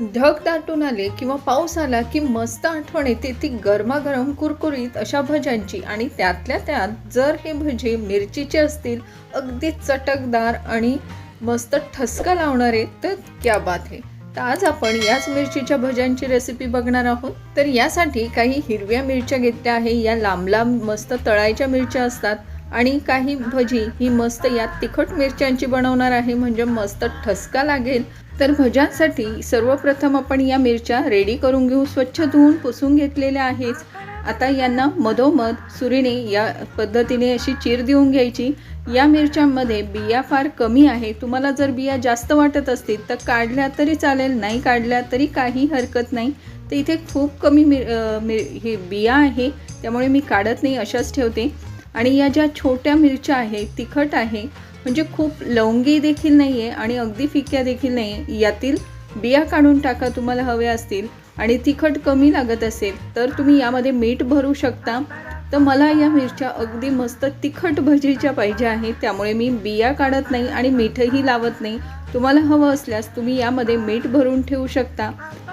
ढग दाटून आले किंवा पाऊस आला की मस्त आठवण येते ती गरमागरम कुरकुरीत अशा भज्यांची. आणि त्यातल्या त्यात जर हे भजे मिरचीचे असतील अगदी चटकदार आणि मस्त ठसका लावणारे तर क्या बात आहे तर आज आपण याच मिरचीच्या भज्यांची रेसिपी बघणार आहोत. तर यासाठी काही हिरव्या मिरच्या घेतल्या आहे. या लांब लांब मस्त तळायच्या मिरच्या असतात. आणि काही भजी ही मस्त या तिखट मिरच्यांची बनवणार आहे म्हणजे मस्त ठसका लागेल. तर भज्यांसाठी सर्वप्रथम आपण या मिरच्या रेडी करून घेऊ. स्वच्छ धुवून पुसून घेतलेल्या आहेच आता यांना मधोमध सुरीने या पद्धतीने अशी चीर देऊन घ्यायची. या मिरच्यांमध्ये बिया फार कमी आहे. तुम्हाला जर बिया जास्त वाटत असतील तर काढल्या तरी चालेल नाही काढल्या तरी काही हरकत नाही. तर इथे खूप कमी मिर मिर हे बिया आहे त्यामुळे मी काढत नाही अशाच ठेवते. आणि या ज्या छोट्या मिरच्या आहेत तिखट आहे म्हणजे खूप लवंगी देखील नाही आहे आणि अगदी फिक्या देखील नाही आहे यातील बिया काढून टाका तुम्हाला हवे असतील आणि तिखट कमी लागत असेल तर तुम्ही यामध्ये मीठ भरू शकता. तर मला या मिरच्या अगदी मस्त तिखट भजीच्या पाहिजे आहेत त्यामुळे मी बिया काढत नाही आणि मीठही लावत नाही. तुम्हाला हवं असल्यास तुम्ही यामध्ये मीठ भरून ठेवू शकता.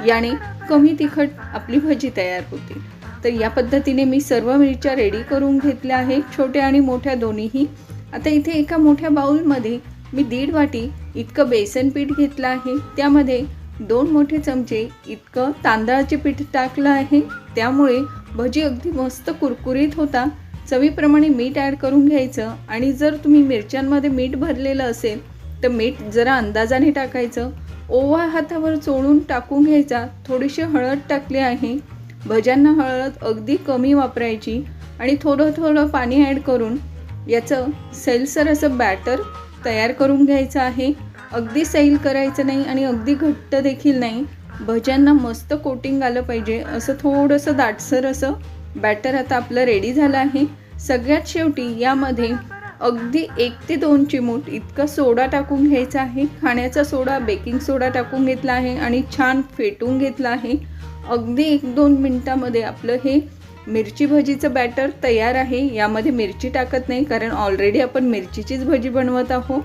याने कमी तिखट आपली भजी तयार होते. तर या पद्धतीने मी सर्व मिरच्या रेडी करून घेतल्या आहेत छोट्या आणि मोठ्या दोन्हीही. आता इथे एका मोठ्या बाउलमध्ये मी दीड वाटी इतकं बेसन पीठ घेतलं आहे. त्यामध्ये दोन मोठे चमचे इतकं तांदळाचे पीठ टाकलं आहे. त्यामुळे भजी अगदी मस्त कुरकुरीत होता. चवीप्रमाणे मीठ ॲड करून घ्यायचं आणि जर तुम्ही मिरच्यांमध्ये मीठ भरलेलं असेल तर मीठ जरा अंदाजाने टाकायचं. ओवा हातावर चोळून टाकून घ्यायचा. थोडीशी हळद टाकली आहे. भज्यांना हळद अगदी कमी वापरायची आणि थोडं थोडं पाणी ॲड करून याचं सैलसर असं बॅटर तयार करून घ्यायचं आहे. अगदी सैल करायचं नाही आणि अगदी घट्ट देखील नाही. भज्यांना मस्त कोटिंग आलं पाहिजे. असं थोडंसं दाटसर असं बॅटर आता आपलं रेडी झालं आहे. सगळ्यात शेवटी यामध्ये अगदी एक ते दोन चिमूट इतका सोडा टाकून घ्यायचा आहे. खाण्याचा सोडा बेकिंग सोडा टाकून घेतला आहे आणि छान फेटून घेतला आहे. अगदी एक दोन मिनटामध्ये आपलं हे मिरची भजीचं बॅटर तयार आहे. यामध्ये मिरची टाकत नाही कारण ऑलरेडी आपण मिरचीचीच भजी बनवत आहोत.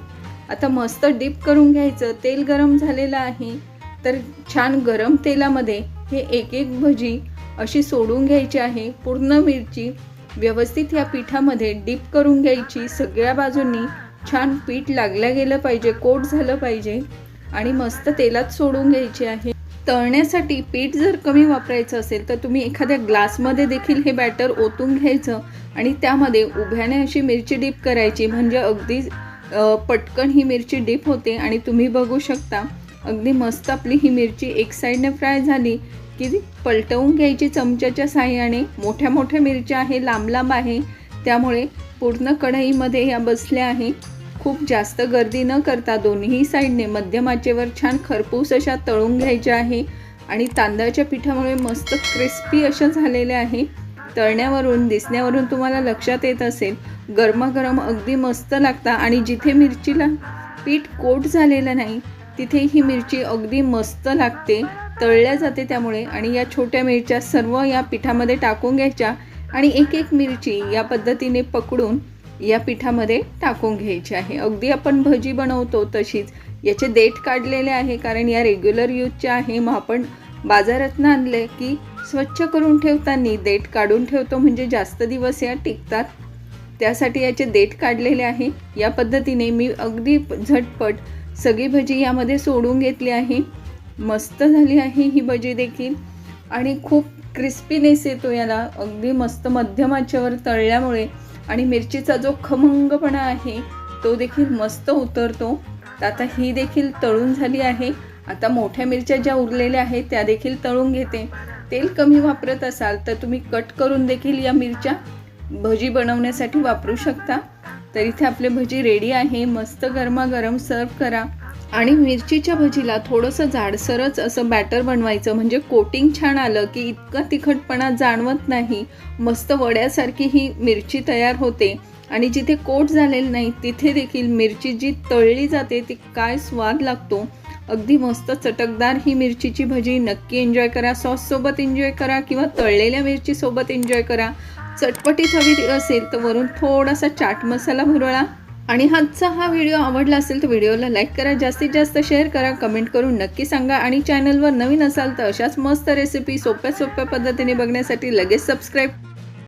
आता मस्त डीप करून घ्यायचं. तेल गरम झालेलं आहे. तर छान गरम तेलामध्ये हे एक एक भजी अशी सोडून घ्यायची आहे. पूर्ण मिरची व्यवस्थित या पिठामध्ये डीप करून घ्यायची. सगळ्या बाजूंनी छान पीठ लागलं गेलं पाहिजे कोट झालं पाहिजे आणि मस्त तेलात सोडून घ्यायची आहे. तळण्यासाठी पीठ जर कमी वापरायचं असेल तर तुम्ही एखाद्या ग्लासमध्ये देखील हे बॅटर ओतून घ्यायचं आणि त्यामध्ये उभ्याने अशी मिरची डीप करायची. म्हणजे अगदी पटकन ही मिरची डीप होते आणि तुम्ही बघू शकता अगदी मस्त आपली ही मिरची एक साईडने फ्राय झाली की पलटवून घ्यायची चमच्याच्या साह्याने. मोठ्या मोठ्या मिरच्या आहे लांब लांब आहे. त्यामुळे पूर्ण कढईमध्ये ह्या बसल्या आहे. खूप जास्त गर्दी न करता दोन्ही साईडने मध्यमाचेवर छान खरपूस अशा तळून घ्यायच्या आहे. आणि तांदळाच्या पिठामुळे मस्त क्रिस्पी अशा झालेल्या आहे. तळण्यावरून दिसण्यावरून तुम्हाला लक्षात येत असेल गरमागरम अगदी मस्त लागता. आणि जिथे मिरचीला पीठ कोट झालेलं नाही तिथे ही मिरची अगदी मस्त लागते. तळल्या जाते त्यामुळे आणि या छोट्या मिरच्या सर्व या पिठामध्ये टाकून घ्यायच्या आणि एक एक मिरची या पद्धतीने पकडून या पिठामध्ये टाकून घ्यायची आहे. अगदी आपण भजी बनवतो तशीच. याचे देठ काढलेले आहे कारण या रेग्युलर यूजच्या आहे. मग आपण बाजारातनं आणले की स्वच्छ करून ठेवताना देठ काढून ठेवतो म्हणजे जास्त दिवस या टिकतात. त्यासाठी याचे देठ काढलेले आहे. या पद्धतीने मी अगदी झटपट सगळी भजी यामध्ये सोडून घेतली आहे. मस्त झाली आहे ही भजी देखील. आणि खूप क्रिस्पीनेस येतो याला. अगदी मस्त मध्यम आचेवर तळल्यामुळे. आणि मिरचीचा जो खमंगपणा आहे तो देखील मस्त उतरतो. तर आता ही देखील तळून झाली आहे. आता मोठ्या मिरच्या ज्या उरलेल्या आहेत त्या देखील तळून घेते. तेल कमी वापरत असाल तर तुम्ही कट करून देखील या मिरच्या भजी बनवण्यासाठी वापरू शकता. तर इथे आपले भजी रेडी आहे. मस्त गरमागरम सर्व करा. आणि मिरचीच्या भजीला थोडंसं जाडसरच असं बॅटर बनवायचं. म्हणजे कोटिंग छान आलं की इतका तिखटपणा जाणवत नाही. मस्त वड्यासारखी ही मिरची तयार होते. आणि जिथे कोट झालेलं नाही तिथे देखील मिरची जी तळली जाते ती काय स्वाद लागतो. अगदी मस्त चटकदार ही मिरचीची भजी. नक्की एन्जॉय करा. सॉससोबत एन्जॉय करा किंवा तळलेल्या मिरचीसोबत एन्जॉय करा. चटपटीत हवी असेल तर वरून थोडासा चाट मसाला भुरळा. आणि आजचा हा व्हिडिओ आवडला असेल तर व्हिडिओला लाईक करा जास्तीत जास्त शेअर करा कमेंट करून नक्की सांगा आणि चॅनलवर नवीन असाल तर अशाच मस्त रेसिपी सोप्या सोप्या पद्धतीने बघण्यासाठी लगेच सबस्क्राईब